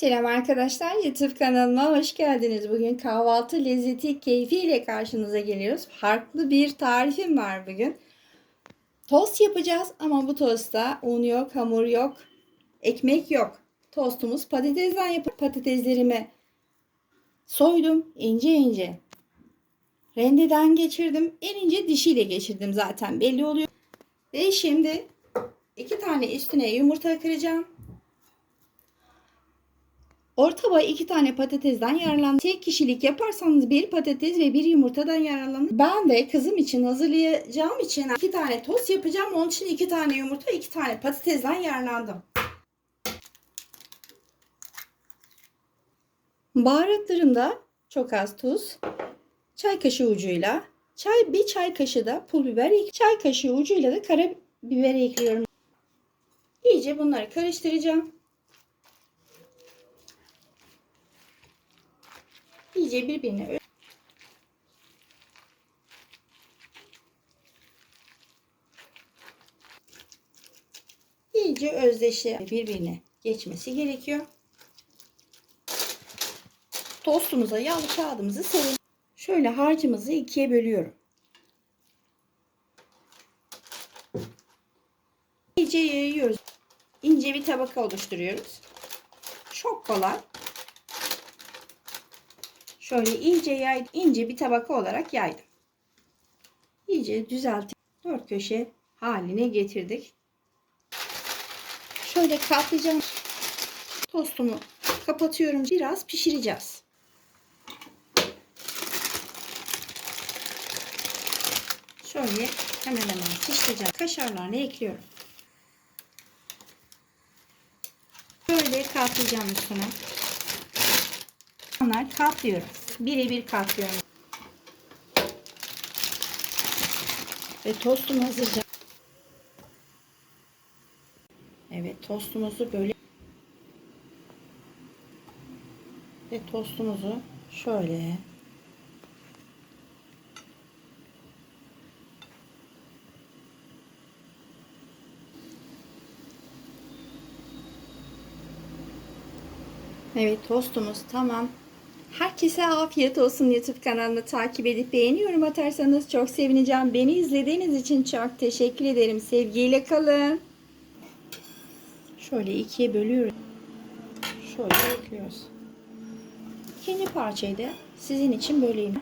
Selam arkadaşlar YouTube kanalıma hoş geldiniz. Bugün kahvaltı lezzeti keyfiyle karşınıza geliyoruz. Farklı bir tarifim var bugün. Tost yapacağız ama bu tostta un yok, hamur yok, ekmek yok. Tostumuz patatesden yapıp patateslerimi soydum ince ince. Rendeden geçirdim. En ince dişiyle geçirdim zaten belli oluyor. Ve şimdi iki tane üstüne yumurta kıracağım. Orta boy iki tane patatesden yararlanın. Tek kişilik yaparsanız bir patates ve bir yumurtadan yararlanın. Ben ve kızım için hazırlayacağım için iki tane tost yapacağım. Onun için iki tane yumurta, iki tane patatesden yararlandım. Baharatlarımda çok az tuz, çay kaşığı ucuyla, çay bir çay kaşığı da pul biber, iki çay kaşığı ucuyla da karabiber ekliyorum. İyice bunları karıştıracağım. İyice birbirine iyice özdeşe birbirine geçmesi gerekiyor. Tostumuza yağlı kağıdımızı serelim. Şöyle harcımızı ikiye bölüyorum. İyice yayıyoruz. İnce bir tabaka oluşturuyoruz. Çok kolay. Şöyle iyice yay, ince bir tabaka olarak yaydım. İyice düzeltip dört köşe haline getirdik. Şöyle katlayacağım. Tostumu kapatıyorum. Biraz pişireceğiz. Şöyle hemen hemen pişireceğim. Kaşarlarını ekliyorum. Böyle katlayacağım üstüne. Bunlar katlıyorum. Birebir katlıyorum. Ve tostum hazırca. Evet tostumuzu böyle ve tostumuzu şöyle Evet tostumuz tamam. Herkese afiyet olsun YouTube kanalını takip edip beğeni yorum atarsanız çok sevineceğim. Beni izlediğiniz için çok teşekkür ederim. Sevgiyle kalın. Şöyle ikiye bölüyoruz. Şöyle ekliyoruz. İkinci parçayı da sizin için böleyim.